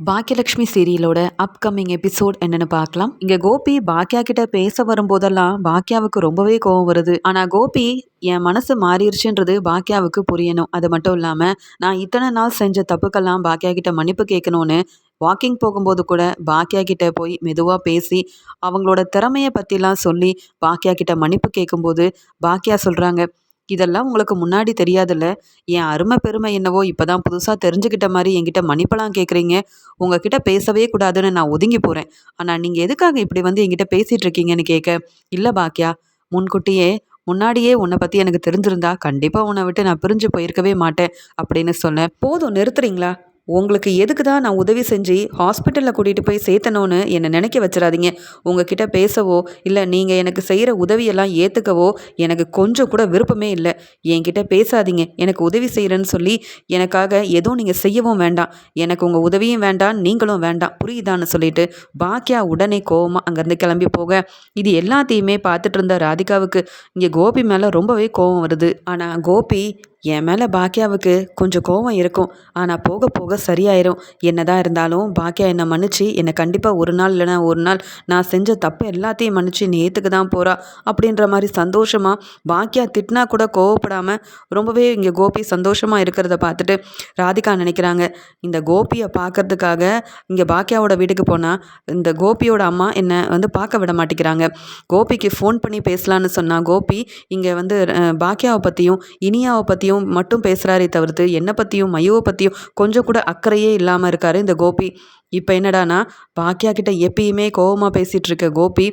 Baakiyalakshmi சீரியலோட upcoming episode என்னன்னு பார்க்கலாம். இங்க கோபி பாக்கியா கிட்ட பேச வரும்போதெல்லாம் பாக்கியாவுக்கு ரொம்பவே கோவம் வருது. ஆனா கோபி என் மனசு மாறிடுச்சுன்றது பாக்கியாவுக்கு புரியணும். அது மட்டும் இல்லாம நான் இத்தனை நாள் செஞ்ச தப்புக்கெல்லாம் பாக்கியா கிட்ட மன்னிப்பு கேட்கணும்னு வாக்கிங் போகும்போது கூட பாக்கியா கிட்ட போய் மெதுவாக பேசி அவங்களோட திறமையை பற்றிலாம் சொல்லி பாக்கியா கிட்ட மன்னிப்பு கேட்கும்போது பாக்கியா சொல்கிறாங்க இதெல்லாம் உங்களுக்கு முன்னாடி தெரியாதுல்ல? என் அருமை பெருமை என்னவோ இப்போதான் புதுசாக தெரிஞ்சுக்கிட்ட மாதிரி என்கிட்ட மன்னிப்பெல்லாம் கேட்குறீங்க உங்ககிட்ட பேசவே கூடாதுன்னு நான் ஒதுங்கி போகிறேன் ஆனால் நீங்கள் எதுக்காக இப்படி வந்து என்கிட்ட பேசிகிட்டு இருக்கீங்கன்னு கேட்க இல்லை பாக்கியா முன்கூட்டியே முன்னாடியே உன்னை பற்றி எனக்கு தெரிஞ்சிருந்தா கண்டிப்பாக உன்னை விட்டு நான் பிரிஞ்சு போயிருக்கவே மாட்டேன் அப்படின்னு சொன்னேன் போதும் நிறுத்துறீங்களா? உங்களுக்கு எதுக்கு தான் நான் உதவி செஞ்சு ஹாஸ்பிட்டலில் கூட்டிகிட்டு போய் சேர்த்தணும்னு என்னை நினைக்க வச்சிடாதீங்க. உங்ககிட்ட பேசவோ இல்லை நீங்கள் எனக்கு செய்கிற உதவியெல்லாம் ஏற்றுக்கவோ எனக்கு கொஞ்சம் கூட விருப்பமே இல்லை. என்கிட்ட பேசாதீங்க. எனக்கு உதவி செய்கிறேன்னு சொல்லி எனக்காக எதுவும் நீங்கள் செய்யவும் வேண்டாம். எனக்கு உங்கள் உதவியும் வேண்டாம் நீங்களும் வேண்டாம். புரியுதான்னு சொல்லிட்டு பாக்கியா உடனே கோவமாக அங்கேருந்து கிளம்பி போக. இது எல்லாத்தையுமே பார்த்துட்டு இருந்த ராதிகாவுக்கு இங்கே கோபி மேலே ரொம்பவே கோவம் வருது. ஆனால் கோபி என் மேலே பாக்கியாவுக்கு கொஞ்சம் கோவம் இருக்கும். ஆனால் போக போக சரியாயிரும். என்னதான் இருந்தாலும் பாக்கியா என்னை மன்னிச்சு என்னை கண்டிப்பாக ஒரு நாள் இல்லைனா ஒரு நாள் நான் செஞ்ச தப்பு எல்லாத்தையும் மன்னிச்சு நீ ஏற்றுக்கு தான் போகிறா அப்படின்ற மாதிரி சந்தோஷமாக பாக்கியா திட்டினா கூட கோவப்படாமல் ரொம்பவே இங்கே கோபி சந்தோஷமாக இருக்கிறத பார்த்துட்டு ராதிகா நினைக்கிறாங்க இந்த கோபியை பார்க்கறதுக்காக இங்கே பாக்கியாவோட வீட்டுக்கு போனால் இந்த கோபியோட அம்மா என்னை வந்து பார்க்க விட மாட்டேங்கிறாங்க. கோபிக்கு ஃபோன் பண்ணி பேசலான்னு சொன்னால் கோபி இங்கே வந்து பாக்கியாவை பற்றியும் இனியாவை பற்றியும் பற்றியும் மட்டும் பேசுகிறாரே தவிர்த்து என்னை பற்றியும் மையோவை பற்றியும் கொஞ்சம் கூட அக்கறையே இல்லாமல் இருக்கார் இந்த கோபி. இப்போ என்னடானா பாக்கியா கிட்ட எப்பயுமே கோபமாக பேசிகிட்டு இருக்க கோபி.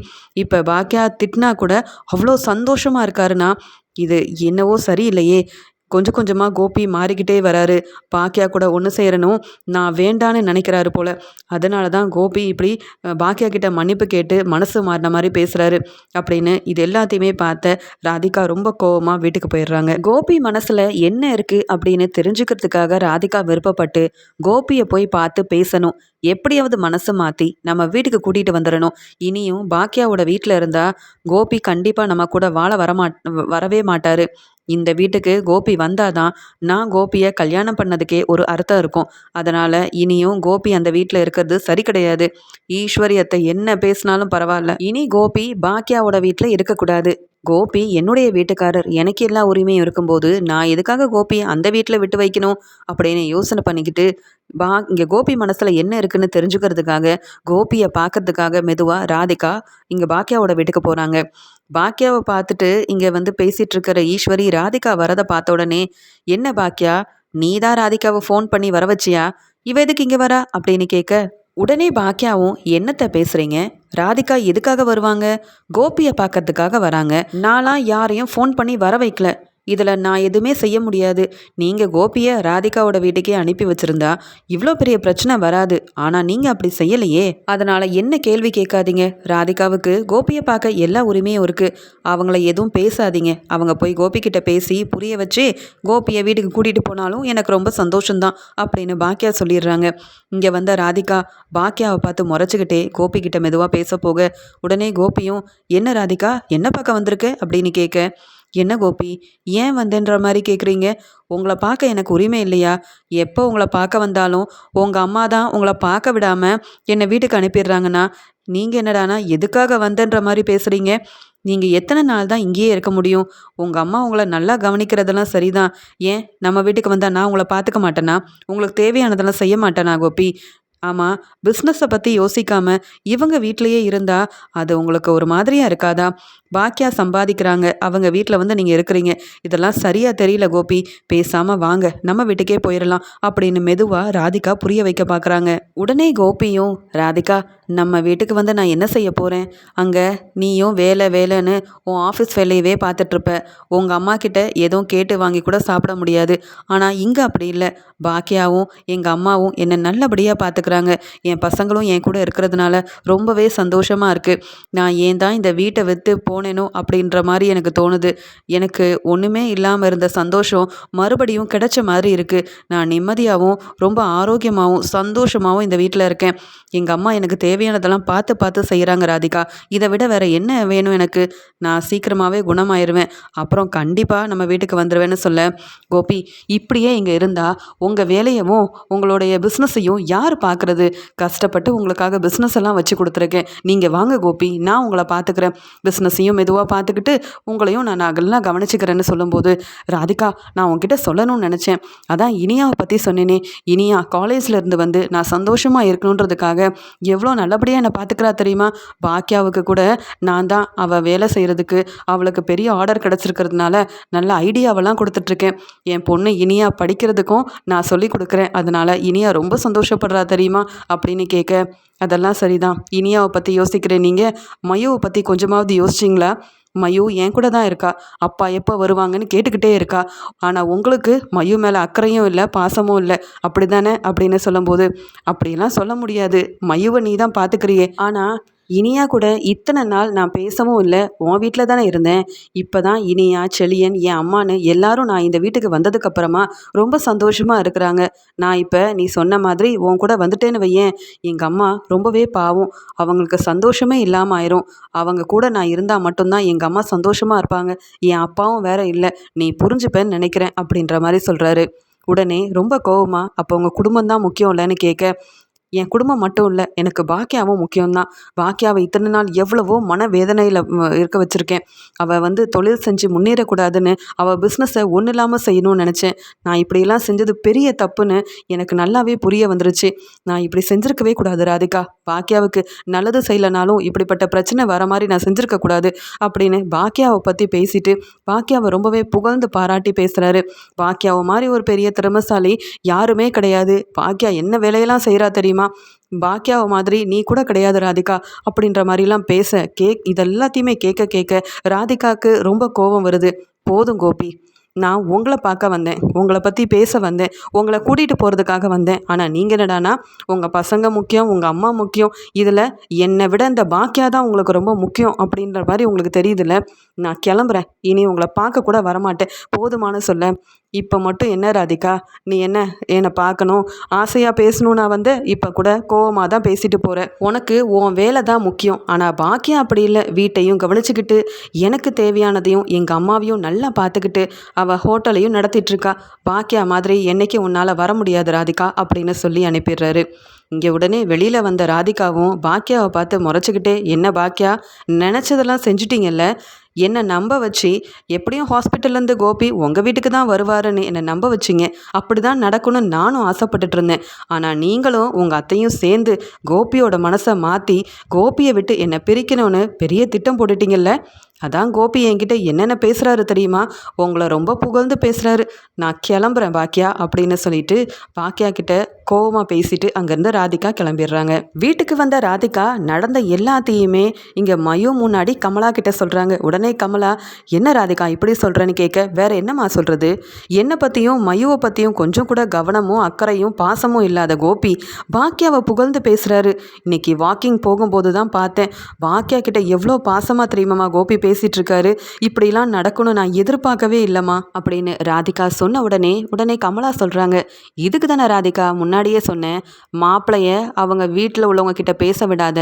இப்போ பாக்கியா திட்டினா கூட அவ்வளோ சந்தோஷமாக இருக்காருன்னா இது என்னவோ சரியில்லையே. கொஞ்சம் கொஞ்சமாக கோபி மாறிக்கிட்டே வராரு. பாக்கியா கூட ஒன்று சேரணும் நான் வேண்டான்னு நினைக்கிறாரு போல. அதனால தான் கோபி இப்படி பாக்கியா கிட்ட மன்னிப்பு கேட்டு மனசு மாறின மாதிரி பேசுகிறாரு அப்படின்னு இது எல்லாத்தையுமே பார்த்த ராதிகா ரொம்ப கோவமாக வீட்டுக்கு போயிடுறாங்க. கோபி மனசில் என்ன இருக்குது அப்படின்னு தெரிஞ்சுக்கிறதுக்காக ராதிகா விருப்பப்பட்டு கோபியை போய் பார்த்து பேசணும். எப்படியாவது மனசு மாற்றி நம்ம வீட்டுக்கு கூட்டிகிட்டு வந்துடணும். இனியும் பாக்கியாவோட வீட்டில் இருந்தால் கோபி கண்டிப்பாக நம்ம கூட வாழ வரமா வரவே மாட்டார். இந்த வீட்டுக்கு கோபி வந்தாதான் நான் கோபியை கல்யாணம் பண்ணதுக்கே ஒரு அர்த்தம் இருக்கும். அதனால் இனியும் கோபி அந்த வீட்டில் இருக்கிறது சரி கிடையாது. ஈஸ்வரியத்தை என்ன பேசினாலும் பரவாயில்ல. இனி கோபி பாக்கியாவோட வீட்டில் இருக்கக்கூடாது. கோபி என்னுடைய வீட்டுக்காரர். எனக்கு எல்லா உரிமையும் இருக்கும்போது நான் எதுக்காக கோபியை அந்த வீட்டில் விட்டு வைக்கணும் அப்படின்னு யோசனை பண்ணிக்கிட்டு பா இங்கே கோபி மனசில் என்ன இருக்குன்னு தெரிஞ்சுக்கிறதுக்காக கோபியை பார்க்கறதுக்காக மெதுவாக ராதிகா இங்கே பாக்கியாவோட வீட்டுக்கு போகிறாங்க பாக்கியாவை பார்த்துட்டு இங்கே வந்து பேசிகிட்டு இருக்கிற ஈஸ்வரி ராதிகா வரதை பார்த்த உடனே என்ன பாக்கியா நீ தான் ராதிகாவை ஃபோன் பண்ணி வர வச்சியா? இவ எதுக்கு இங்கே வரா? அப்படின்னு கேட்க உடனே பாக்கியாவும் என்னத்தை பேசுகிறீங்க ராதிகா எதுக்காக வருவாங்க? கோபியை பார்க்கறதுக்காக வராங்க. நான்லாம் யாரையும் ஃபோன் பண்ணி வர வைக்கல. இதில் நான் எதுவுமே செய்ய முடியாது. நீங்கள் கோபியை ராதிகாவோட வீட்டுக்கே அனுப்பி வச்சுருந்தா இவ்வளோ பெரிய பிரச்சனை வராது. ஆனால் நீங்கள் அப்படி செய்யலையே. அதனால் என்ன கேள்வி கேட்காதீங்க. ராதிகாவுக்கு கோபியை பார்க்க எல்லா உரிமையும் இருக்குது அவங்கள எதுவும் பேசாதீங்க. அவங்க போய் கோபிக்கிட்ட பேசி புரிய வச்சு கோபியை வீட்டுக்கு கூட்டிகிட்டு போனாலும் எனக்கு ரொம்ப சந்தோஷம்தான் அப்படின்னு பாக்கியா சொல்லிடுறாங்க. இங்கே வந்த ராதிகா பாக்கியாவை பார்த்து முறைச்சிக்கிட்டே கோபிக்கிட்ட மெதுவாக பேச போக உடனே கோபியும் என்ன ராதிகா? என்ன பார்க்க வந்திருக்கு? அப்படின்னு கேட்க என்ன கோபி ஏன் வந்தேன்ற மாதிரி கேட்குறீங்க உங்களை பார்க்க எனக்கு உரிமை இல்லையா? எப்போ உங்களை பார்க்க வந்தாலும் உங்கள் அம்மா தான் உங்களை பார்க்க விடாமல் என்னை வீட்டுக்கு அனுப்பிடுறாங்கன்னா நீங்கள் என்னடானா எதுக்காக வந்தேன்ற மாதிரி பேசுகிறீங்க நீங்கள் எத்தனை நாள் தான் இங்கேயே இருக்க முடியும்? உங்கள் அம்மா உங்களை நல்லா கவனிக்கிறதெல்லாம் சரிதான். ஏன் நம்ம வீட்டுக்கு வந்தால் நான் உங்களை பார்த்துக்க மாட்டேனா? உங்களுக்கு தேவையானதெல்லாம் செய்ய மாட்டேனா கோபி? ஆமாம் பிஸ்னஸை பற்றி யோசிக்காமல் இவங்க வீட்லேயே இருந்தால் அது உங்களுக்கு ஒரு மாதிரியாக இருக்காதா? பாக்கியா சம்பாதிக்கிறாங்க அவங்க வீட்டில் வந்து நீங்கள் இருக்கிறீங்க. இதெல்லாம் சரியாக தெரியல கோபி. பேசாமல் வாங்க நம்ம வீட்டுக்கே போயிடலாம் அப்படின்னு மெதுவாக ராதிகா புரிய வைக்க பார்க்குறாங்க உடனே கோபியும் ராதிகா நம்ம வீட்டுக்கு வந்து நான் என்ன செய்ய போகிறேன் அங்கே நீயும் வேலை வேலைன்னு உன் ஆஃபீஸ் வேலையவே பார்த்துட்ருப்ப உங்கள் அம்மா கிட்ட எதுவும் கேட்டு வாங்கி கூட சாப்பிட முடியாது. ஆனால் இங்கே அப்படி இல்லை. பாக்கியாவும் எங்கள் அம்மாவும் என்னை நல்லபடியாக பார்த்துக்கிறாங்க என் பசங்களும் என் கூட இருக்கிறதுனால ரொம்பவே சந்தோஷமாக இருக்குது நான் ஏன் தான் இந்த வீட்டை விற்று போனேனோ அப்படின்ற மாதிரி எனக்கு தோணுது. எனக்கு ஒன்றுமே இல்லாமல் இருந்த சந்தோஷம் மறுபடியும் கிடைச்ச மாதிரி இருக்குது நான் நிம்மதியாகவும் ரொம்ப ஆரோக்கியமாகவும் சந்தோஷமாகவும் இந்த வீட்டில் இருக்கேன். எங்கள் அம்மா எனக்கு தேவையானதெல்லாம் பார்த்து பார்த்து செய்கிறாங்க ராதிகா. இதை விட வேறு என்ன வேணும் எனக்கு? நான் சீக்கிரமாகவே குணமாயிருவேன். அப்புறம் கண்டிப்பாக நம்ம வீட்டுக்கு வந்துடுவேன்னு சொல்ல. கோபி இப்படியே இங்கே இருந்தால் உங்கள் வேலையவும் உங்களுடைய பிஸ்னஸையும் யார் பார்க்க பார்க்குறது கஷ்டப்பட்டு உங்களுக்காக பிஸ்னஸ் எல்லாம் வச்சு கொடுத்துருக்கேன். நீங்கள் வாங்க கோபி நான் உங்களை பார்த்துக்கிறேன். பிஸ்னஸையும் மெதுவாக பார்த்துக்கிட்டு உங்களையும் நான் நகலாம் கவனிச்சுக்கிறேன்னு சொல்லும்போது ராதிகா நான் உங்ககிட்ட சொல்லணும்னு நினச்சேன். அதான் இனியாவை பற்றி சொன்னேனே. இனியா காலேஜில் இருந்து வந்து நான் சந்தோஷமாக இருக்கணுன்றதுக்காக எவ்வளோ நல்லபடியாக என்னை பார்த்துக்கிறா தெரியுமா? பாக்கியாவுக்கு கூட நான் தான் அவள் வேலை செய்கிறதுக்கு அவளுக்கு பெரிய ஆர்டர் கிடச்சிருக்கிறதுனால நல்ல ஐடியாவெல்லாம் கொடுத்துட்ருக்கேன். என் பொண்ணு இனியா படிக்கிறதுக்கும் நான் சொல்லி கொடுக்குறேன். அதனால் இனியா ரொம்ப சந்தோஷப்படுறா தெரியும்? அப்படின்னு கேட்க அதெல்லாம் சரிதான். இனியாவை பற்றி யோசிக்கிறேன். நீங்கள் மயுவை பற்றி கொஞ்சமாவது யோசிச்சிங்களா? மயு என் கூட தான் இருக்கா. அப்பா எப்போ வருவாங்கன்னு கேட்டுக்கிட்டே இருக்கா. ஆனால் உங்களுக்கு மயு மேலே அக்கறையும் இல்லை பாசமும் இல்லை. அப்படி தானே அப்படின்னு சொல்லும்போது அப்படிலாம் சொல்ல முடியாது. மயுவை நீ தான் பார்த்துக்கிறியே ஆனால் இனியா கூட இத்தனை நாள் நான் பேசவும் இல்லை உன் வீட்டில் தானே இருந்தேன். இப்போ தான் இனியா செழியன் என் அம்மானு எல்லாரும் நான் இந்த வீட்டுக்கு வந்ததுக்கப்புறமா ரொம்ப சந்தோஷமாக இருக்கிறாங்க. நான் இப்போ நீ சொன்ன மாதிரி உன் கூட வந்துட்டேன்னு வையேன். எங்கள் அம்மா ரொம்பவே பாவம். அவங்களுக்கு சந்தோஷமே இல்லாமல் ஆயிரும். அவங்க கூட நான் இருந்தால் மட்டும்தான் எங்கள் அம்மா சந்தோஷமாக இருப்பாங்க. என் அப்பாவும் வேற இல்லை. நீ புரிஞ்சுப்பேன்னு நினைக்கிறேன் அப்படின்ற மாதிரி சொல்கிறாரு உடனே ரொம்ப கோவமா அப்போ உங்கள் குடும்பம் தான் முக்கியம் இல்லைன்னு கேட்க என் குடும்பம் மட்டும் இல்லை எனக்கு பாக்கியாவும் முக்கியம்தான். பாக்கியாவை இத்தனை நாள் எவ்வளவோ மன வேதனையில் இருக்க வச்சுருக்கேன். அவள் வந்து தொழில் செஞ்சு முன்னேறக்கூடாதுன்னு அவள் பிஸ்னஸை ஒன்றும் இல்லாமல் செய்யணும்னு நினச்சேன். நான் இப்படியெல்லாம் செஞ்சது பெரிய தப்புன்னு எனக்கு நல்லாவே புரிய வந்துருச்சு. நான் இப்படி செஞ்சுருக்கவே கூடாது ராதிகா. பாக்கியாவுக்கு நல்லது செய்யலைனாலும் இப்படிப்பட்ட பிரச்சனை வர மாதிரி நான் செஞ்சுருக்க கூடாது அப்படின்னு பாக்கியாவை பற்றி பேசிட்டு பாக்கியாவை ரொம்பவே புகழ்ந்து பாராட்டி பேசுகிறாரு பாக்கியாவை மாதிரி ஒரு பெரிய திறமசாலி யாருமே கிடையாது. பாக்கியா என்ன வேலையெல்லாம் செய்கிறா தெரியுமா? தெரியுமா? பாக்கியாவை மாதிரி நீ கூட கிடையாது ராதிகா அப்படின்ற மாதிரிலாம் பேச கேக் இதெல்லாத்தையுமே கேட்க கேட்க ராதிகாவுக்கு ரொம்ப கோபம் வருது. போதும் கோபி நான் உங்களை பார்க்க வந்தேன். உங்களை பற்றி பேச வந்தேன். உங்களை கூட்டிகிட்டு போகிறதுக்காக வந்தேன். ஆனால் நீங்கள் என்னடானா உங்கள் பசங்க முக்கியம் உங்கள் அம்மா முக்கியம். இதில் என்னை விட இந்த பாக்கியா தான் உங்களுக்கு ரொம்ப முக்கியம் அப்படின்ற மாதிரி உங்களுக்கு தெரியுதுல்ல. நான் கிளம்புறேன். இனி உங்களை பார்க்க கூட வரமாட்டேன். போதுமான சொல்ல. இப்போ மட்டும் என்ன ராதிகா? நீ என்ன? என்னை பார்க்கணும். ஆசையாக பேசணும் நான் வந்து இப்போ கூட கோவமாக தான் பேசிட்டு போகிறேன் உனக்கு உன் வேலை தான் முக்கியம். ஆனால் பாக்கியம் அப்படி இல்லை. வீட்டையும் கவனிச்சுக்கிட்டு எனக்கு தேவையானதையும் எங்கள் அம்மாவையும் நல்லா பார்த்துக்கிட்டு அவள் ஹோட்டலையும் நடத்திட்டுருக்கா. பாக்கியா மாதிரி என்றைக்கும் உன்னால் வர முடியாது ராதிகா அப்படின்னு சொல்லி அனுப்பிடுறாரு. இங்கே உடனே வெளியில் வந்த ராதிகாவும் பாக்கியாவை பார்த்து முறைச்சிக்கிட்டே என்ன பாக்கியா? நினச்சதெல்லாம் செஞ்சிட்டிங்கல்ல? என்னை நம்ப வச்சு எப்படியும் ஹாஸ்பிட்டல்லேருந்து கோபி உங்கள் வீட்டுக்கு தான் வருவாருன்னு என்னை நம்ப வச்சிங்க. அப்படி தான் நடக்கணும்னு நானும் ஆசைப்பட்டுட்டு இருந்தேன். ஆனால் நீங்களும் உங்கள் அத்தையும் சேர்ந்து கோபியோட மனசை மாற்றி கோபியை விட்டு என்னை பிரிக்கணும்னு பெரிய திட்டம் போட்டுட்டீங்கல்ல? அதான் கோபி என்கிட்ட என்னென்ன பேசுகிறாரு தெரியுமா? உங்களை ரொம்ப புகழ்ந்து பேசுகிறாரு நான் கிளம்புறேன் பாக்கியா அப்படின்னு சொல்லிட்டு பாக்கியா கிட்ட கோவமாக பேசிட்டு அங்கேருந்து ராதிகா கிளம்பிடுறாங்க. வீட்டுக்கு வந்த ராதிகா நடந்த எல்லாத்தையுமே இங்கே மயு முன்னாடி கமலா கிட்ட சொல்கிறாங்க உடனே கமலா என்ன ராதிகா இப்படி சொல்கிறேன்னு கேட்க வேற என்னம்மா சொல்கிறது என்னை பற்றியும் மயுவை பற்றியும் கொஞ்சம் கூட கவனமும் அக்கறையும் பாசமும் இல்லாத கோபி பாக்கியாவை புகழ்ந்து பேசுகிறாரு இன்னைக்கு வாக்கிங் போகும்போது தான் பார்த்தேன். பாக்கியா கிட்ட எவ்வளோ பாசமாக தெரியுமாம்மா கோபி பேச இருக்காரு இப்படிலாம் நடக்கணும் நான் எதிர்பார்க்கவே இல்லைம்மா அப்படின்னு ராதிகா சொன்ன உடனே உடனே கமலா சொல்கிறாங்க இதுக்கு தானே ராதிகா முன்னாடியே சொன்னேன். மாப்பிளைய அவங்க வீட்டில் உள்ளவங்க கிட்ட பேச விடாத.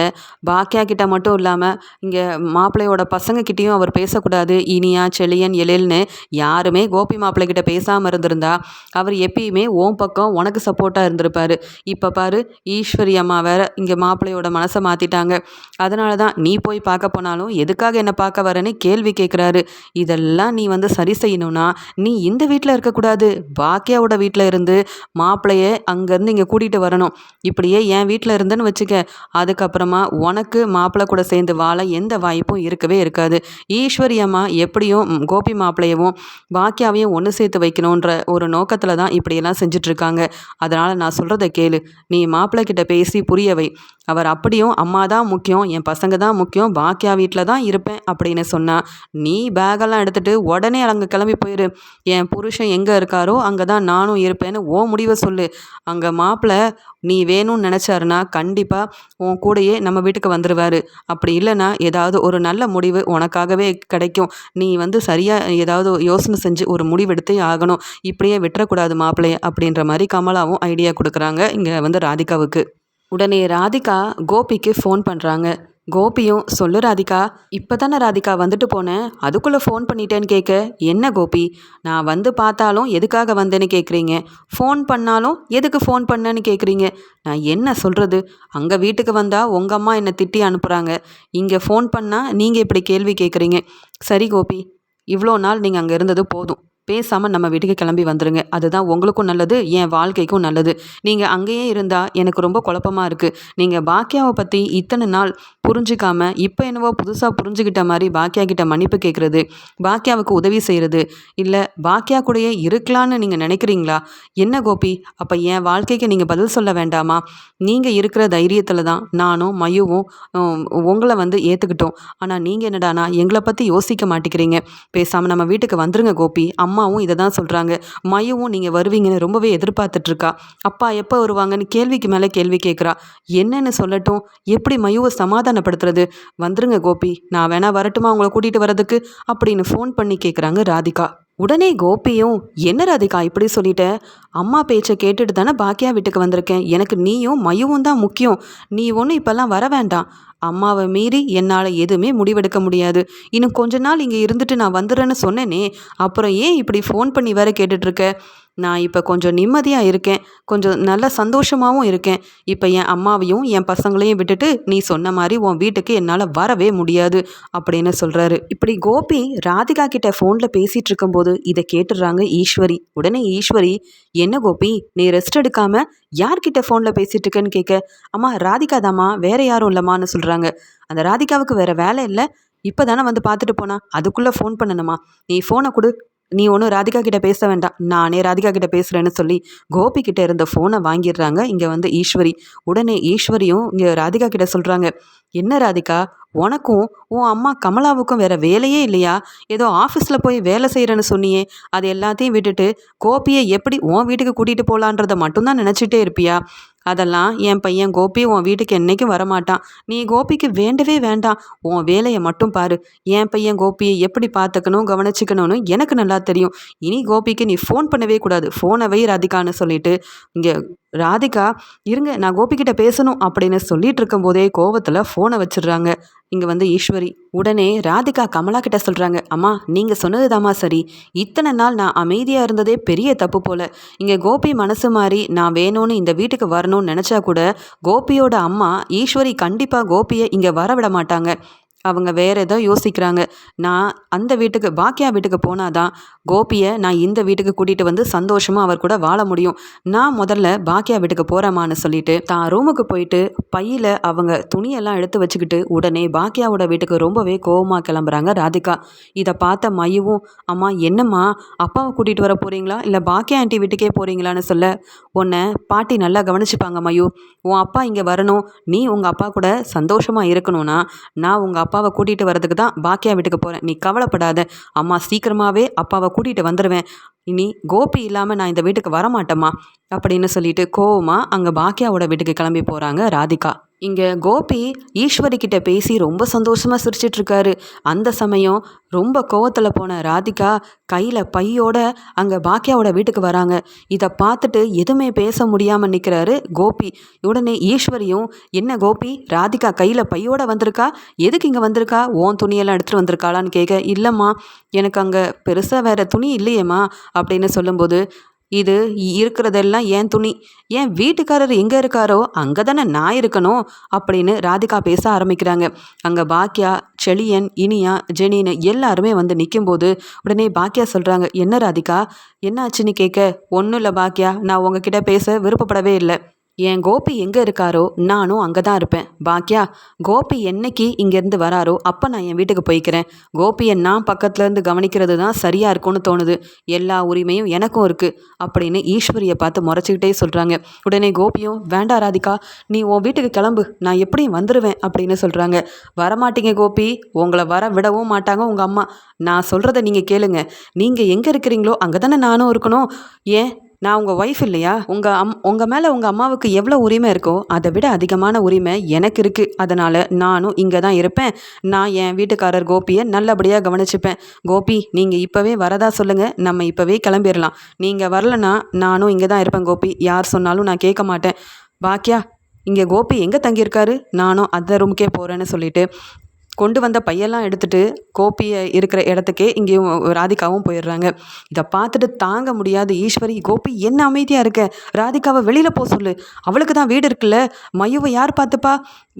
பாக்கியா கிட்ட மட்டும் இல்லாமல் இங்கே மாப்பிள்ளையோட பசங்க கிட்டேயும் அவர் பேசக்கூடாது. இனியா செளியன் எழில்னு யாருமே கோபி மாப்பிள்ளை கிட்ட பேசாமல் இருந்திருந்தா அவர் எப்பயுமே ஓம் பக்கம் உனக்கு சப்போர்ட்டாக இருந்திருப்பாரு. இப்போ பாரு ஈஸ்வரி அம்மா வேற இங்கே மாப்பிள்ளையோட மனசை மாற்றிட்டாங்க அதனால தான் நீ போய் பார்க்க போனாலும் எதுக்காக என்னை பார்க்க வர உடனே கேள்வி கேட்குறாரு இதெல்லாம் நீ வந்து சரி செய்யணும்னா நீ இந்த வீட்டில் இருக்கக்கூடாது. பாக்கியாவோட வீட்டில் இருந்து மாப்பிள்ளைய அங்கேருந்து இங்கே கூட்டிகிட்டு வரணும். இப்படியே என் வீட்டில் இருந்துன்னு வச்சுக்க அதுக்கப்புறமா உனக்கு மாப்பிள்ளை கூட சேர்ந்து வாழ எந்த வாய்ப்பும் இருக்கவே இருக்காது. ஈஸ்வரி அம்மா எப்படியும் கோபி மாப்பிள்ளையவும் பாக்கியாவையும் ஒன்று சேர்த்து வைக்கணுன்ற ஒரு நோக்கத்தில் தான் இப்படியெல்லாம் செஞ்சிட்ருக்காங்க. அதனால் நான் சொல்கிறத கேளு. நீ மாப்பிள்ளை கிட்ட பேசி புரியவை அவர் அப்படியும் அம்மா தான் முக்கியம் என் பசங்க தான் முக்கியம் பாக்கியா வீட்டில் தான் இருப்பேன் அப்படின்னு சொன்னால் நீ பேகெல்லாம் எடுத்துகிட்டு உடனே அங்கே கிளம்பி போயிரு. என் புருஷன் எங்கே இருக்காரோ அங்கே தான் நானும் இருப்பேன்னு ஓ முடிவை சொல்லு. அங்கே மாப்பிள்ளை நீ வேணும்னு நினச்சாருன்னா கண்டிப்பாக உன் கூடையே நம்ம வீட்டுக்கு வந்துடுவார் அப்படி இல்லைன்னா ஏதாவது ஒரு நல்ல முடிவு உனக்காகவே கிடைக்கும். நீ வந்து சரியாக ஏதாவது யோசனை செஞ்சு ஒரு முடிவெடுத்தே ஆகணும். இப்படியே விட்டுறக்கூடாது மாப்பிள்ளைய அப்படின்ற மாதிரி கமலாவும் ஐடியா கொடுக்குறாங்க இங்கே வந்து ராதிகாவுக்கு. உடனே ராதிகா கோபிக்கு ஃபோன் பண்ணுறாங்க கோபியும் சொல்லு ராதிகா இப்போ தானே ராதிகா வந்துட்டு போனேன் அதுக்குள்ளே ஃபோன் பண்ணிட்டேன்னு கேட்க என்ன கோபி? நான் வந்து பார்த்தாலும் எதுக்காக வந்தேன்னு கேட்குறீங்க ஃபோன் பண்ணாலும் எதுக்கு ஃபோன் பண்ணேன்னு கேட்குறீங்க நான் என்ன சொல்கிறது அங்கே வீட்டுக்கு வந்தால் உங்கள் அம்மா என்னை திட்டி அனுப்புகிறாங்க இங்கே ஃபோன் பண்ணால் நீங்கள் இப்படி கேள்வி கேட்குறீங்க சரி கோபி இவ்வளோ நாள் நீங்கள் அங்கே இருந்தது போதும். பேசாமல் நம்ம வீட்டுக்கு கிளம்பி வந்துடுங்க அதுதான் உங்களுக்கும் நல்லது என் வாழ்க்கைக்கும் நல்லது. நீங்கள் அங்கேயே இருந்தால் எனக்கு ரொம்ப குழப்பமாக இருக்குது நீங்கள் பாக்கியாவை பற்றி இத்தனை நாள் புரிஞ்சிக்காம இப்போ என்னவோ புதுசாக புரிஞ்சுக்கிட்ட மாதிரி பாக்கியா கிட்ட மன்னிப்பு கேட்குறது பாக்கியாவுக்கு உதவி செய்கிறது இல்லை பாக்கியா கூடயே இருக்கலான்னு நீங்கள் நினைக்கிறீங்களா? என்ன கோபி அப்போ என் வாழ்க்கைக்கு நீங்கள் பதில் சொல்ல வேண்டாமா? நீங்கள் இருக்கிற தைரியத்தில் தான் நானும் மயுவும் உங்களை வந்து ஏற்றுக்கிட்டோம் ஆனால் நீங்கள் என்னடானா எங்களை பற்றி யோசிக்க மாட்டேங்கிறீங்க. பேசாமல் நம்ம வீட்டுக்கு வந்துருங்க கோபி. அம்மாவும் இதை தான் சொல்கிறாங்க மையவும் நீங்கள் வருவீங்கன்னு ரொம்பவே எதிர்பார்த்துட்ருக்கா. அப்பா எப்போ வருவாங்கன்னு கேள்விக்கு மேலே கேள்வி கேட்குறா என்னென்னு சொல்லட்டும். எப்படி மயுவை சமாதானப்படுத்துறது? வந்துருங்க கோபி. நான் வேணா வரட்டுமா? உங்களை கூட்டிகிட்டு வரதுக்கு அப்படின்னு ஃபோன் பண்ணி கேட்குறாங்க ராதிகா. உடனே கோபியும் என்ன ராதிகா இப்படி சொல்லிட்ட? அம்மா பேச்சை கேட்டுட்டு தானே பாக்கியா வீட்டுக்கு வந்திருக்கேன். எனக்கு நீயும் மயுவும் தான் முக்கியம். நீ ஒன்றும் இப்போல்லாம் வர வேண்டாம். அம்மாவை மீறி என்னால் எதுவுமே முடிவெடுக்க முடியாது. இன்னும் கொஞ்ச நாள் இங்கே இருந்துட்டு நான் வந்துடுறேன்னு சொன்னேனே. அப்புறம் ஏன் இப்படி ஃபோன் பண்ணி வேற கேட்டுட்ருக்க நான் இப்போ கொஞ்சம் நிம்மதியாக இருக்கேன். கொஞ்சம் நல்ல சந்தோஷமாகவும் இருக்கேன். இப்போ என் அம்மாவையும் என் பசங்களையும் விட்டுட்டு நீ சொன்ன மாதிரி உன் வீட்டுக்கு என்னால் வரவே முடியாது அப்படின்னு சொல்கிறாரு இப்படி கோபி ராதிகா கிட்ட ஃபோனில் பேசிகிட்டு இருக்கும்போது இதை கேட்டுடுறாங்க ஈஸ்வரி. உடனே ஈஸ்வரி என்ன கோபி நீ ரெஸ்ட் எடுக்காமல் யார்கிட்ட ஃபோனில் பேசிகிட்டு இருக்கேன்னு கேட்க? அம்மா ராதிகா தாம்மா வேறு யாரும் இல்லைம்மான்னு சொல்கிறாங்க அந்த ராதிகாவுக்கு வேறு வேலை இல்லை. இப்போ தானே வந்து பார்த்துட்டு போனா அதுக்குள்ளே ஃபோன் பண்ணணுமா? நீ ஃபோனை கொடு நீ ஒன்றும் ராதிகா கிட்ட பேச வேண்டாம். நானே ராதிகா கிட்ட பேசுகிறேன்னு சொல்லி கோபி கிட்ட இருந்த ஃபோனை வாங்கிடுறாங்க. இங்கே வந்து ஈஸ்வரி. உடனே ஈஸ்வரியும் இங்கே ராதிகா கிட்ட சொல்கிறாங்க என்ன ராதிகா? உனக்கும் உன் அம்மா கமலாவுக்கும் வேற வேலையே இல்லையா? ஏதோ ஆஃபீஸில் போய் வேலை செய்கிறேன்னு சொன்னியே. அது எல்லாத்தையும் விட்டுட்டு கோபியை எப்படி உன் வீட்டுக்கு கூட்டிகிட்டு போகலான்றதை மட்டும்தான் நினச்சிட்டே இருப்பியா? அதெல்லாம் என் பையன் கோபி உன் வீட்டுக்கு என்றைக்கும் வரமாட்டான். நீ கோபிக்கு வேண்டவே வேண்டாம். உன் வேலையை மட்டும் பாரு. என் பையன் கோபியை எப்படி பார்த்துக்கணும் கவனிச்சிக்கணும்னு எனக்கு நல்லா தெரியும். இனி கோபிக்கு நீ ஃபோன் பண்ணவே கூடாது. ஃபோனை வை ராதிகான்னு சொல்லிட்டு இங்கே ராதிகா இருங்க நான் கோபிக்கிட்ட பேசணும் அப்படின்னு சொல்லிட்டு இருக்கும்போதே கோவத்தில் ஃபோனை வச்சிடுறாங்க. இங்கே வந்து ஈஸ்வரி. உடனே ராதிகா கமலா கிட்ட சொல்கிறாங்க அம்மா நீங்கள் சொன்னது சரி. இத்தனை நாள் நான் அமைதியாக இருந்ததே பெரிய தப்பு போல். இங்கே கோபி மனசு மாதிரி நான் வேணும்னு இந்த வீட்டுக்கு வரணும்னு நினச்சா கூட கோபியோட அம்மா ஈஸ்வரி கண்டிப்பாக கோபியை இங்கே வர விட மாட்டாங்க. அவங்க வேற ஏதோ யோசிக்கிறாங்க. நான் அந்த வீட்டுக்கு பாக்கியா வீட்டுக்கு போனாதான் கோபியை நான் இந்த வீட்டுக்கு கூட்டிகிட்டு வந்து சந்தோஷமாக அவர் கூட வாழ முடியும். நான் முதல்ல பாக்கியா வீட்டுக்கு போகிறேம்மான்னு சொல்லிட்டு தான் ரூமுக்கு போயிட்டு பையில் அவங்க துணியெல்லாம் எடுத்து வச்சுக்கிட்டு உடனே பாக்கியாவோட வீட்டுக்கு ரொம்பவே கோவமாக கிளம்புறாங்க ராதிகா. இதை பார்த்த மையவும் அம்மா என்னம்மா? அப்பாவை கூட்டிகிட்டு வர போகிறீங்களா இல்லை பாக்கியா ஆண்டி வீட்டுக்கே போகிறீங்களான்னு சொல்ல? உன்னை பாட்டி நல்லா கவனிச்சுப்பாங்க மயு. உன் அப்பா இங்கே வரணும். நீ உங்கள் அப்பா கூட சந்தோஷமாக இருக்கணும்னா நான் உங்கள் அப்பாவை கூட்டிகிட்டு வரதுக்கு தான் பாக்கியா வீட்டுக்கு போகிறேன் நீ கவலைப்படாத. அம்மா சீக்கிரமாகவே அப்பாவை கூட்டிகிட்டு வந்துடுவேன் இனி கோபி இல்லாமல் நான் இந்த வீட்டுக்கு வரமாட்டேம்மா. அப்படின்னு சொல்லிட்டு கோவமாக அங்கே பாக்கியாவோட வீட்டுக்கு கிளம்பி போகிறாங்க ராதிகா. இங்கே கோபி ஈஸ்வரி கிட்ட பேசி ரொம்ப சந்தோஷமாக சிரிச்சிட்ருக்காரு. அந்த சமயம் ரொம்ப கோவத்தில் போன ராதிகா கையில் பையோட அங்கே பாக்கியாவோட வீட்டுக்கு வராங்க. இதை பார்த்துட்டு எதுவுமே பேச முடியாமல் நிற்கிறாரு கோபி. உடனே ஈஸ்வரியும் என்ன கோபி? ராதிகா கையில் பையோட வந்திருக்கா? எதுக்கு இங்கே வந்திருக்கா? ஓன் துணியெல்லாம் எடுத்துகிட்டு வந்திருக்காளான்னு கேட்க இல்லைம்மா எனக்கு அங்கே பெருசாக வேறு துணி இல்லையேம்மா அப்படின்னு சொல்லும்போது இது இருக்கிறதெல்லாம் ஏன் துணி? ஏன் வீட்டுக்காரர் எங்கே இருக்காரோ அங்கே தானே நான் இருக்கணும் அப்படின்னு ராதிகா பேச ஆரம்பிக்கிறாங்க. அங்கே பாக்கியா செளியன் இனியா ஜெனின்னு எல்லாருமே வந்து நிற்கும்போது உடனே பாக்கியா சொல்கிறாங்க என்ன ராதிகா? என்ன ஆச்சுன்னு கேட்க ஒன்றும் இல்லை பாக்கியா நான் உங்ககிட்ட பேச விருப்பப்படவே இல்லை. என் கோபி எங்கே இருக்காரோ? நானும் அங்கே தான் இருப்பேன். பாக்கியா கோபி என்னைக்கு இங்கேருந்து வராரோ அப்போ நான் என் வீட்டுக்கு போய்க்கிறேன். கோபியை நான் பக்கத்துலேருந்து கவனிக்கிறது தான் சரியாக இருக்கும்னு தோணுது. எல்லா உரிமையும் எனக்கும் இருக்குது அப்படின்னு ஈஸ்வரியை பார்த்து முறைச்சிக்கிட்டே சொல்கிறாங்க உடனே கோபியும் வேண்டா ராதிகா நீ உன் வீட்டுக்கு கிளம்பு. நான் எப்படியும் வந்துடுவேன் அப்படின்னு சொல்கிறாங்க வரமாட்டீங்க கோபி. உங்களை வர விடவும் மாட்டாங்க உங்கள் அம்மா. நான் சொல்கிறத நீங்கள் கேளுங்க. நீங்கள் எங்கே இருக்கிறீங்களோ அங்கே தானே நானும் இருக்கணும். ஏன் நான் உங்கள் ஒய்ஃப் இல்லையா? உங்கள் அம் உங்கள் மேலே உங்கள் அம்மாவுக்கு எவ்வளோ உரிமை இருக்கோ அதை விட அதிகமான உரிமை எனக்கு இருக்குது அதனால் நானும் இங்கே தான் இருப்பேன். நான் என் வீட்டுக்காரர் கோபியை நல்லபடியாக கவனிச்சுப்பேன். கோபி நீங்கள் இப்போவே வரதா சொல்லுங்கள் நம்ம இப்போவே கிளம்பிடலாம் நீங்கள் வரலனா நானும் இங்கே தான் இருப்பேன் கோபி. யார் சொன்னாலும் நான் கேட்க மாட்டேன். பாக்கியா இங்கே கோபி எங்கே தங்கியிருக்காரு? நானும் அந்த ரூமுக்கே போகிறேன்னு சொல்லிட்டு கொண்டு வந்த பையெல்லாம் எடுத்துகிட்டு கோபியை இருக்கிற இடத்துக்கே இங்கேயும் ராதிகாவும் போயிடுறாங்க. இதை பார்த்துட்டு தாங்க முடியாது. ஈஸ்வரி கோபி என்ன அமைதியாக இருக்க? ராதிகாவை வெளியில் போக சொல்லு. அவளுக்கு தான் வீடு இருக்குல்ல. மயுவை யார் பார்த்துப்பா?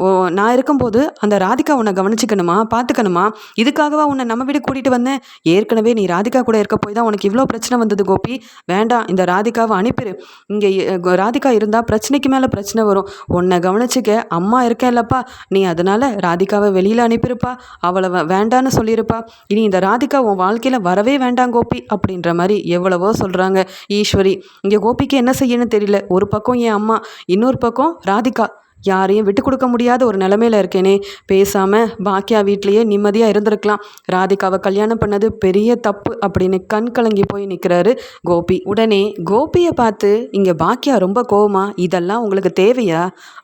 ஓ நான் இருக்கும்போது அந்த ராதிகா உன்னை கவனிச்சிக்கணுமா? பார்த்துக்கணுமா? இதுக்காகவா உன்னை நம்ம வீடு கூட்டிகிட்டு வந்தேன்? ஏற்கனவே நீ ராதிகா கூட இருக்க போய் தான் உனக்கு இவ்வளோ பிரச்சனை வந்தது கோபி. வேண்டாம் இந்த ராதிகாவை அனுப்பிடு இங்கே ராதிகா இருந்தால் பிரச்சனைக்கு மேலே பிரச்சனை வரும். உன்னை கவனிச்சிக்க அம்மா இருக்கேன்லப்பா. நீ அதனால் ராதிகாவை வெளியில் வந்திருப்பா அவளை வேண்டான்னு சொல்லியிருப்பா. இனி இந்த ராதிகா உன் வாழ்க்கையில் வரவே வேண்டாம் கோபி அப்படின்ற மாதிரி எவ்வளவோ சொல்கிறாங்க ஈஸ்வரி. இங்கே கோபிக்கு என்ன செய்யணும்னு தெரியல. ஒரு பக்கம் என் அம்மா இன்னொரு பக்கம் ராதிகா. யாரையும் விட்டு கொடுக்க முடியாத ஒரு நிலமையில இருக்கேனே. பேசாமல் பாக்கியா வீட்லேயே நிம்மதியாக இருந்திருக்கலாம். ராதிகாவை கல்யாணம் பண்ணது பெரிய தப்பு அப்படின்னு கண் கலங்கி போய் நிற்கிறாரு கோபி. உடனே கோபியை பார்த்து இங்கே பாக்கியா ரொம்ப கோவமா? இதெல்லாம் உங்களுக்கு தேவையா?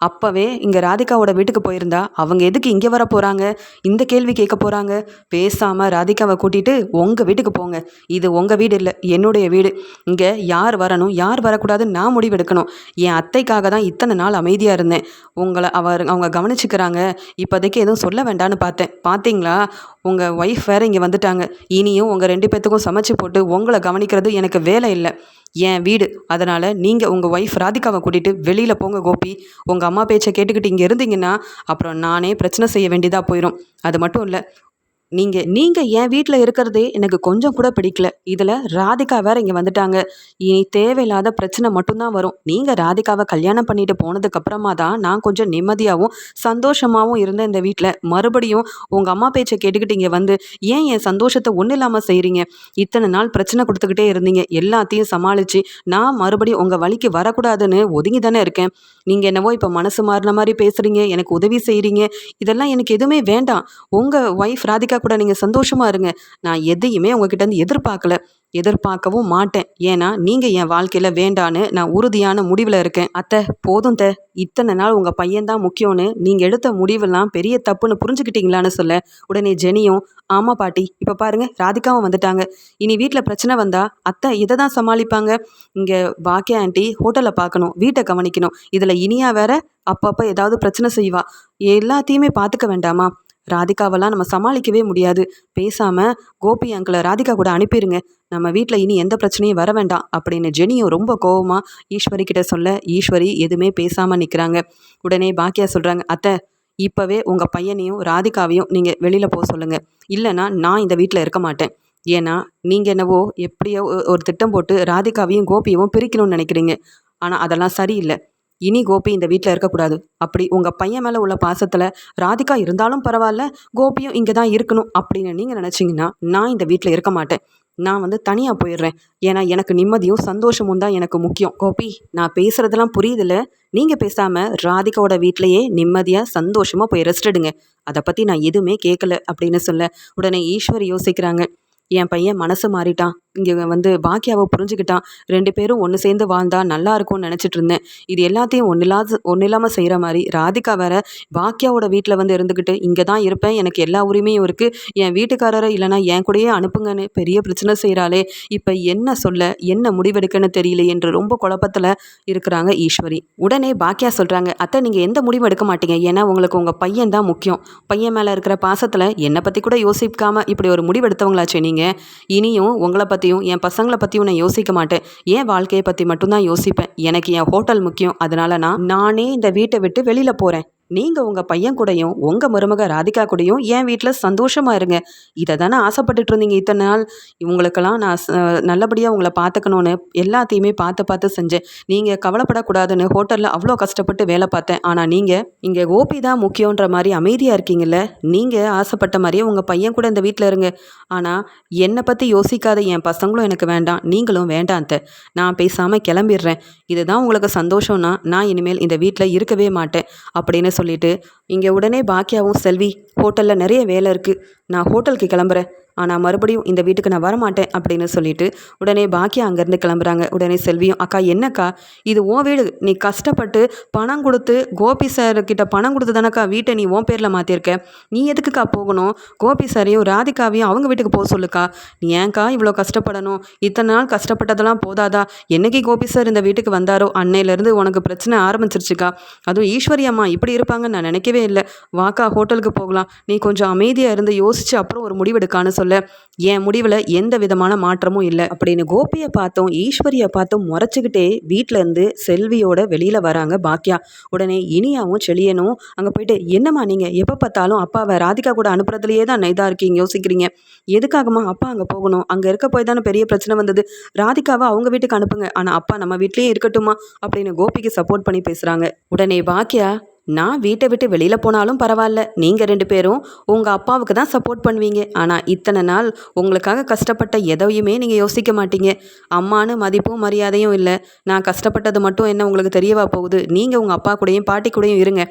அப்போவே இங்கே ராதிகாவோட வீட்டுக்கு போயிருந்தா அவங்க எதுக்கு இங்கே வர போகிறாங்க இந்த கேள்வி கேட்க போகிறாங்க பேசாமல் ராதிகாவை கூட்டிகிட்டு உங்கள் வீட்டுக்கு போங்க. இது உங்கள் வீடு இல்லை என்னுடைய வீடு. இங்கே யார் வரணும் யார் வரக்கூடாதுன்னு நான் முடிவெடுக்கணும். என் அத்தைக்காக தான் இத்தனை நாள் அமைதியாக இருந்தேன். உங்களை அவர் அவங்க கவனிச்சுக்கிறாங்க. இப்போதைக்கு எதுவும் சொல்ல வேண்டான்னு பார்த்தேன். பார்த்தீங்களா? உங்கள் ஒய்ஃப் வேறு இங்கே வந்துட்டாங்க. இனியும் உங்கள் ரெண்டு பேர்த்துக்கும் சமைச்சு போட்டு உங்களை கவனிக்கிறது எனக்கு வேலை இல்லை. என் வீடு. அதனால் நீங்கள் உங்கள் ஒய்ஃப் ராதிகாவை கூட்டிகிட்டு வெளியில் போங்க கோபி. உங்கள் அம்மா பேச்சை கேட்டுக்கிட்டு இங்கே இருந்தீங்கன்னா அப்புறம் நானே பிரச்சனை செய்ய வேண்டியதாக போயிடும் அது மட்டும் இல்லை நீங்கள் நீங்கள் என் வீட்டில் இருக்கிறதே எனக்கு கொஞ்சம் கூட பிடிக்கல. இதில் ராதிகா வேற இங்கே வந்துட்டாங்க. இனி தேவையில்லாத பிரச்சனை மட்டும்தான் வரும். நீங்கள் ராதிகாவை கல்யாணம் பண்ணிட்டு போனதுக்கப்புறமா தான் நான் கொஞ்சம் நிம்மதியாகவும் சந்தோஷமாகவும் இருந்தேன் இந்த வீட்டில் மறுபடியும் உங்கள் அம்மா பேச்சை கேட்டுக்கிட்டு இங்கே வந்து ஏன் என் சந்தோஷத்தை ஒன்றும் இல்லாமல் செய்கிறீங்க இத்தனை நாள் பிரச்சனை கொடுத்துக்கிட்டே இருந்தீங்க. எல்லாத்தையும் சமாளித்து நான் மறுபடியும் உங்கள் வழிக்கு வரக்கூடாதுன்னு ஒதுங்கி தானே இருக்கேன். நீங்கள் என்னவோ இப்போ மனசு மாறின மாதிரி பேசுகிறீங்க எனக்கு உதவி செய்கிறீங்க இதெல்லாம் எனக்கு எதுவுமே வேண்டாம். உங்கள் ஒய்ஃப் ராதிகா கூட நீங்கள் சந்தோஷமாக இருங்க. நான் எதையுமே உங்ககிட்ட இருந்து எதிர்பார்க்கல. எதிர்பார்க்கவும் மாட்டேன். ஏன்னா நீங்கள் என் வாழ்க்கையில் வேண்டான்னு நான் உறுதியான முடிவில் இருக்கேன். அத்தை போதும் த. இத்தனை நாள் உங்கள் பையன்தான் முக்கியம்னு நீங்கள் எடுத்த முடிவெல்லாம் பெரிய தப்புன்னு புரிஞ்சுக்கிட்டீங்களான்னு சொல்ல உடனே ஜெனியும் ஆமாம் பாட்டி இப்போ பாருங்கள் ராதிகாவும் வந்துட்டாங்க. இனி வீட்டில் பிரச்சனை வந்தால் அத்தை இதை தான் சமாளிப்பாங்க. இங்கே பாக்கிய ஆண்டி ஹோட்டலில் பார்க்கணும் வீட்டை கவனிக்கணும். இதில் இனியா வேற அப்பப்போ ஏதாவது பிரச்சனை செய்வா. எல்லாத்தையுமே பார்த்துக்க வேண்டாமா? ராதிகாவெல்லாம் நம்ம சமாளிக்கவே முடியாது. பேசாமல் கோபி அங்கிளை ராதிகா கூட அனுப்பிடுங்க நம்ம வீட்டில் இனி எந்த பிரச்சனையும் வர வேண்டாம் அப்படின்னு ஜெனியும் ரொம்ப கோவமாக ஈஸ்வரி கிட்ட சொல்ல ஈஸ்வரி எதுவுமே பேசாமல் நிற்கிறாங்க உடனே பாக்கியா சொல்கிறாங்க அத்தை இப்போவே உங்கள் பையனையும் ராதிகாவையும் நீங்கள் வெளியில் போக சொல்லுங்கள் இல்லைனா நான் இந்த வீட்டில் இருக்க மாட்டேன். ஏன்னா நீங்கள் என்னவோ எப்படியோ ஒரு திட்டம் போட்டு ராதிகாவையும் கோபியவும் பிரிக்கணும்னு நினைக்கிறீங்க. ஆனால் அதெல்லாம் சரியில்லை. இனி கோபி இந்த வீட்டில் இருக்கக்கூடாது. அப்படி உங்கள் பையன் மேலே உள்ள பாசத்தில் ராதிகா இருந்தாலும் பரவாயில்ல கோபியும் இங்கே தான் இருக்கணும் அப்படின்னு நீங்கள் நினச்சிங்கன்னா நான் இந்த வீட்டில் இருக்க மாட்டேன். நான் வந்து தனியாக போயிடுறேன். ஏன்னா எனக்கு நிம்மதியும் சந்தோஷமும் தான் எனக்கு முக்கியம். கோபி நான் பேசுகிறதெல்லாம் புரியுதில்ல? நீங்கள் பேசாமல் ராதிகாவோட வீட்லேயே நிம்மதியாக சந்தோஷமாக போய் ரெஸ்ட் எடுங்க. அதை பற்றி நான் எதுவுமே கேட்கல அப்படின்னு சொல்ல உடனே ஈஸ்வர் யோசிக்கிறாங்க. என் பையன் மனசு மாறிட்டான். இங்கே வந்து பாக்கியாவை புரிஞ்சுக்கிட்டான் ரெண்டு பேரும் ஒன்று சேர்ந்து வாழ்ந்தா நல்லா இருக்கும்னு நினச்சிட்டு இருந்தேன். இது எல்லாத்தையும் ஒன்று இல்லாத ஒன்றும் இல்லாமல் செய்கிற மாதிரி. ராதிகா வேற பாக்கியாவோட வீட்டில் வந்து இருந்துக்கிட்டு இங்கே தான் இருப்பேன் எனக்கு எல்லா உரிமையும் இருக்குது என் வீட்டுக்காரரை இல்லைனா என் கூடயே அனுப்புங்கன்னு பெரிய பிரச்சனை செய்கிறாளே இப்போ என்ன சொல்ல என்ன முடிவெடுக்கன்னு தெரியல என்று ரொம்ப குழப்பத்தில் இருக்கிறாங்க ஈஸ்வரி. உடனே பாக்கியா சொல்கிறாங்க அத்தை நீங்கள் எந்த முடிவும் எடுக்க மாட்டீங்க? ஏன்னா உங்களுக்கு உங்கள் பையன் தான் முக்கியம். பையன் மேலே இருக்கிற பாசத்தில் என்னை பற்றி கூட யோசிக்காமல் இப்படி ஒரு முடிவு எடுத்தவங்களாச்சே நீங்கள் இனியும் உங்களை பற்றி பற்றியும் என் பசங்களை பற்றியும் நான் யோசிக்க மாட்டேன். என் வாழ்க்கையை பற்றி மட்டும்தான் யோசிப்பேன். எனக்கு என் ஹோட்டல் முக்கியம். அதனால நான் நானே இந்த வீட்டை விட்டு வெளியில் போகிறேன் நீங்கள் உங்கள் பையன் கூடயும் உங்கள் மருமக ராதிகா கூடயும் என் வீட்டில் சந்தோஷமாக இருங்க. இதை தானே ஆசைப்பட்டுட்டு இருந்தீங்க இத்தனை நாள்? இவங்களுக்கெல்லாம் நான் நல்லபடியாக உங்களை பார்த்துக்கணுன்னு எல்லாத்தையுமே பார்த்து பார்த்து செஞ்சேன். நீங்கள் கவலைப்படக்கூடாதுன்னு ஹோட்டலில் அவ்வளோ கஷ்டப்பட்டு வேலை பார்த்தேன். ஆனால் நீங்கள் இங்கே ஓபி தான் முக்கியன்ற மாதிரி அமைதியாக இருக்கீங்கல்ல? நீங்கள் ஆசைப்பட்ட மாதிரியே உங்கள் பையன் கூட இந்த வீட்டில் இருங்க. ஆனால் என்னை பற்றி யோசிக்காத என் பசங்களும் எனக்கு வேண்டாம். நீங்களும் வேண்டாம் நான் பேசாமல் கிளம்பிடுறேன். இதுதான் உங்களுக்கு சந்தோஷம்னா நான் இனிமேல் இந்த வீட்டில் இருக்கவே மாட்டேன். அப்படின்னு சொல்லிட்டு இங்கே உடனே பாக்கியாவும் செல்வி ஹோட்டலில் நிறைய வேலை இருக்குது நான் ஹோட்டலுக்கு கிளம்புறேன். ஆனால் மறுபடியும் இந்த வீட்டுக்கு நான் வரமாட்டேன் அப்படின்னு சொல்லிட்டு உடனே பாக்கியா அங்கேருந்து கிளம்புறாங்க. உடனே செல்வியும் அக்கா என்னக்கா? இது ஓ வீடு. நீ கஷ்டப்பட்டு பணம் கொடுத்து கோபி சார் கிட்ட பணம் கொடுத்து தானக்கா வீட்டை நீ உன் பேரில் மாற்றிருக்க நீ எதுக்குக்கா போகணும்? கோபி சாரையும் ராதிகாவையும் அவங்க வீட்டுக்கு போக சொல்லுக்கா. நீ ஏன்க்கா இவ்வளோ கஷ்டப்படணும்? இத்தனை நாள் கஷ்டப்பட்டதெல்லாம் போதாதா? என்னைக்கு கோபி சார் இந்த வீட்டுக்கு வந்தாரோ? அன்னையிலேருந்து உனக்கு பிரச்சனை ஆரம்பிச்சிருச்சுக்கா. அதுவும் ஈஸ்வரி அம்மா இப்படி இருப்பாங்கன்னு நான் நினைக்கவே இல்லை. வாக்கா ஹோட்டலுக்கு போகலாம். நீ கொஞ்சம் அமைதியாக இருந்து யோசிச்சு அப்புறம் ஒரு முடிவெடுக்கான்னு சொல்ல என் முடிவில் எந்த விதமான மாற்றமும் இல்லை. அப்படின்னு கோபியை பார்த்தோம் ஈஸ்வரியை பார்த்தும் முறைச்சிக்கிட்டே வீட்டில் இருந்து செல்வியோட வெளியில் வராங்க பாக்கியா உடனே இனியாவும் செழியனும் அங்கே போயிட்டு என்னம்மா நீங்கள் எப்போ பார்த்தாலும் அப்பாவை ராதிகா கூட அனுப்புறதுலையே தான் இதாக இருக்கீங்க யோசிக்கிறீங்க. எதுக்காகமா அப்பா அங்கே போகணும்? அங்கே இருக்க போய் தானே பெரிய பிரச்சனை வந்தது. ராதிகாவை அவங்க வீட்டுக்கு அனுப்புங்க. ஆனால் அப்பா நம்ம வீட்லேயே இருக்கட்டுமா அப்படின்னு கோபிக்கு சப்போர்ட் பண்ணி பேசுகிறாங்க உடனே பாக்கியா நான் வீட்டை விட்டு வெளியில் போனாலும் பரவாயில்ல. நீங்கள் ரெண்டு பேரும் உங்கள் அப்பாவுக்கு தான் சப்போர்ட் பண்ணுவீங்க. ஆனால் இத்தனை நாள் உங்களுக்காக கஷ்டப்பட்ட எதையுமே நீங்கள் யோசிக்க மாட்டீங்க. அம்மானு மதிப்பும் மரியாதையும் இல்லை. நான் கஷ்டப்பட்டது மட்டும் என்ன உங்களுக்கு தெரியவா போகுது? நீங்கள் உங்கள் அப்பா கூடயும் பாட்டி கூடயும் இருங்க.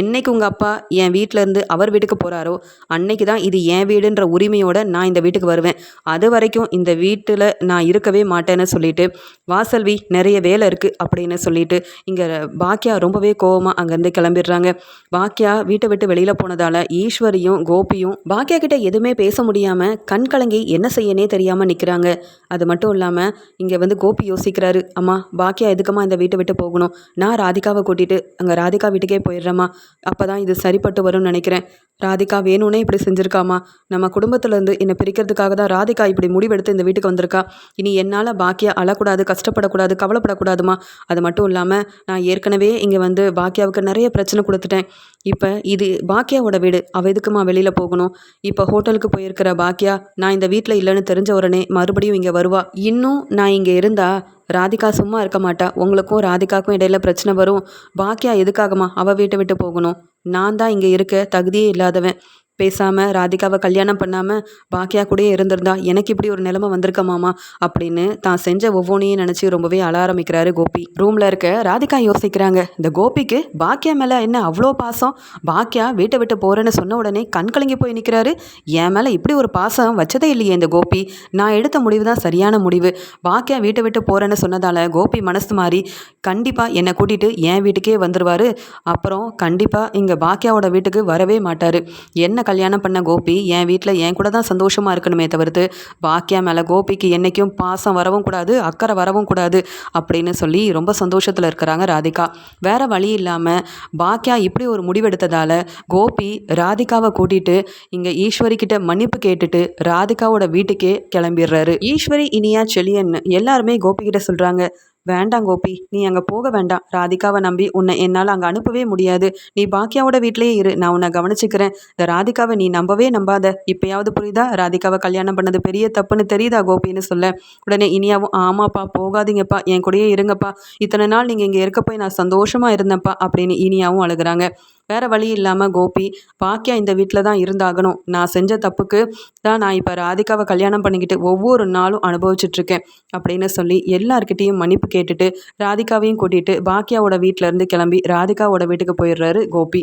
என்னைக்கு உங்கள் அப்பா என் வீட்டிலேருந்து அவர் வீட்டுக்கு போகிறாரோ அன்னைக்கு தான் இது என் வீடுன்ற உரிமையோடு நான் இந்த வீட்டுக்கு வருவேன். அது வரைக்கும் இந்த வீட்டில் நான் இருக்கவே மாட்டேன்னு சொல்லிட்டு வாசல்வி நிறைய வேலை இருக்குது அப்படின்னு சொல்லிட்டு இங்கே பாக்கியா ரொம்பவே கோவமாக அங்கேருந்து கிளம்பி கிளம்பிடுறாங்க. பாக்கியா வீட்டை விட்டு வெளியில் போனதால் ஈஸ்வரியும் கோபியும் பாக்கியா கிட்ட எதுவுமே பேச முடியாமல் கண் கலங்கி என்ன செய்யனே தெரியாமல் நிற்கிறாங்க அது மட்டும் இல்லாமல் இங்கே வந்து கோபி யோசிக்கிறாரு அம்மா பாக்கியா எதுக்கம்மா இந்த வீட்டை விட்டு போகணும்? நான் ராதிகாவை கூட்டிகிட்டு அங்கே ராதிகா வீட்டுக்கே போயிடுறேம்மா. அப்போ தான் இது சரிப்பட்டு வரும்னு நினைக்கிறேன். ராதிகா வேணும்னே இப்படி செஞ்சுருக்காமா நம்ம குடும்பத்துலேருந்து என்னை பிரிக்கிறதுக்காக தான் ராதிகா இப்படி முடிவெடுத்து இந்த வீட்டுக்கு வந்திருக்கா. இனி என்னால் பாக்கியா அழக்கூடாது கஷ்டப்படக்கூடாது கவலைப்படக்கூடாதுமா அது மட்டும் இல்லாமல் நான் ஏற்கனவே இங்கே வந்து பாக்கியாவுக்கு நிறைய பிரச்சனை கொடுத்துட்டேன். இப்போ இது பாக்கியாவோட வீடு. அவள் எதுக்குமா வெளியில் போகணும்? இப்போ ஹோட்டலுக்கு போயிருக்கிற பாக்கியா நான் இந்த வீட்டில் இல்லைன்னு தெரிஞ்ச உடனே மறுபடியும் இங்கே வருவா. இன்னும் நான் இங்கே இருந்தா ராதிகா சும்மா இருக்க மாட்டா. உங்களுக்கும் ராதிகாக்கும் இடையில பிரச்சனை வரும். பாக்கியா எதுக்காகமா அவள் வீட்டை விட்டு போகணும்? நான் தான் இங்கே இருக்க தகுதியே இல்லாதவன். பேசாமல் ராதிகாவை கல்யாணம் பண்ணாமல் பாக்கியா கூடயே இருந்திருந்தா எனக்கு இப்படி ஒரு நிலைமை வந்திருக்கமாமா அப்படின்னு தான் செஞ்ச ஒவ்வொன்றையும் நினச்சி ரொம்பவே அழ ஆரம்பிக்கிறாரு கோபி. ரூமில் இருக்க ராதிகா யோசிக்கிறாங்க இந்த கோபிக்கு பாக்கியா மேலே என்ன அவ்வளோ பாசம்? பாக்கியா வீட்டை விட்டு போகிறேன்னு சொன்ன உடனே கண் கலங்கி போய் நிற்கிறாரு என் மேலே இப்படி ஒரு பாசம் வச்சதே இல்லையே இந்த கோபி. நான் எடுத்த முடிவு தான் சரியான முடிவு. பாக்கியா வீட்டை விட்டு போகிறேன்னு சொன்னதால் கோபி மனசு மாறி கண்டிப்பாக என்னை கூட்டிகிட்டு என் வீட்டுக்கே வந்துடுவார் அப்புறம் கண்டிப்பாக இங்கே பாக்கியாவோட வீட்டுக்கு வரவே மாட்டார். என்ன கல்யாணம் பண்ண கோபி என் வீட்டில் என் கூட தான் சந்தோஷமாக இருக்கணுமே தவிர்த்து பாக்கியா மேலே கோபிக்கு என்றைக்கும் பாசம் வரவும் கூடாது அக்கறை வரவும் கூடாது அப்படின்னு சொல்லி ரொம்ப சந்தோஷத்தில் இருக்கிறாங்க ராதிகா. வேறு வழி இல்லாமல் பாக்கியா இப்படி ஒரு முடிவெடுத்ததால் கோபி ராதிகாவை கூட்டிகிட்டு இங்கே ஈஸ்வரி கிட்ட மன்னிப்பு கேட்டுட்டு ராதிகாவோட வீட்டுக்கே கிளம்பிடுறாரு. ஈஸ்வரி இனியா செலியன் எல்லாருமே கோபி கிட்ட சொல்கிறாங்க வேண்டாம் கோபி நீ அங்கே போக வேண்டாம். ராதிகாவை நம்பி உன்னை என்னால் அங்கே அனுப்பவே முடியாது. நீ பாக்கியாவோட வீட்லேயே இரு. நான் உன்னை கவனிச்சுக்கிறேன். இந்த ராதிகாவை நீ நம்பவே நம்பாத. இப்பயாவது புரியுதா? ராதிகாவை கல்யாணம் பண்ணது பெரிய தப்புன்னு தெரியுதா கோபின்னு சொல்ல. உடனே இனியாவும் ஆமாப்பா போகாதீங்கப்பா. என் கூடயே இருங்கப்பா. இத்தனை நாள் நீங்கள் இங்கே இருக்க போய் நான் சந்தோஷமாக இருந்தேன்ப்பா அப்படின்னு இனியாவும் அழுகிறாங்க. வேறு வழி இல்லாமல் கோபி பாக்கியா இந்த வீட்டில் தான் இருந்தாகணும். நான் செஞ்ச தப்புக்கு தான் நான் இப்போ ராதிகாவை கல்யாணம் பண்ணிக்கிட்டு ஒவ்வொரு நாளும் அனுபவிச்சுட்ருக்கேன் அப்படின்னு சொல்லி எல்லார்கிட்டேயும் மன்னிப்பு கேட்டுட்டு ராதிகாவையும் கூட்டிகிட்டு பாக்கியாவோட வீட்டிலேருந்து கிளம்பி ராதிகாவோட வீட்டுக்கு போயிடுறாரு கோபி.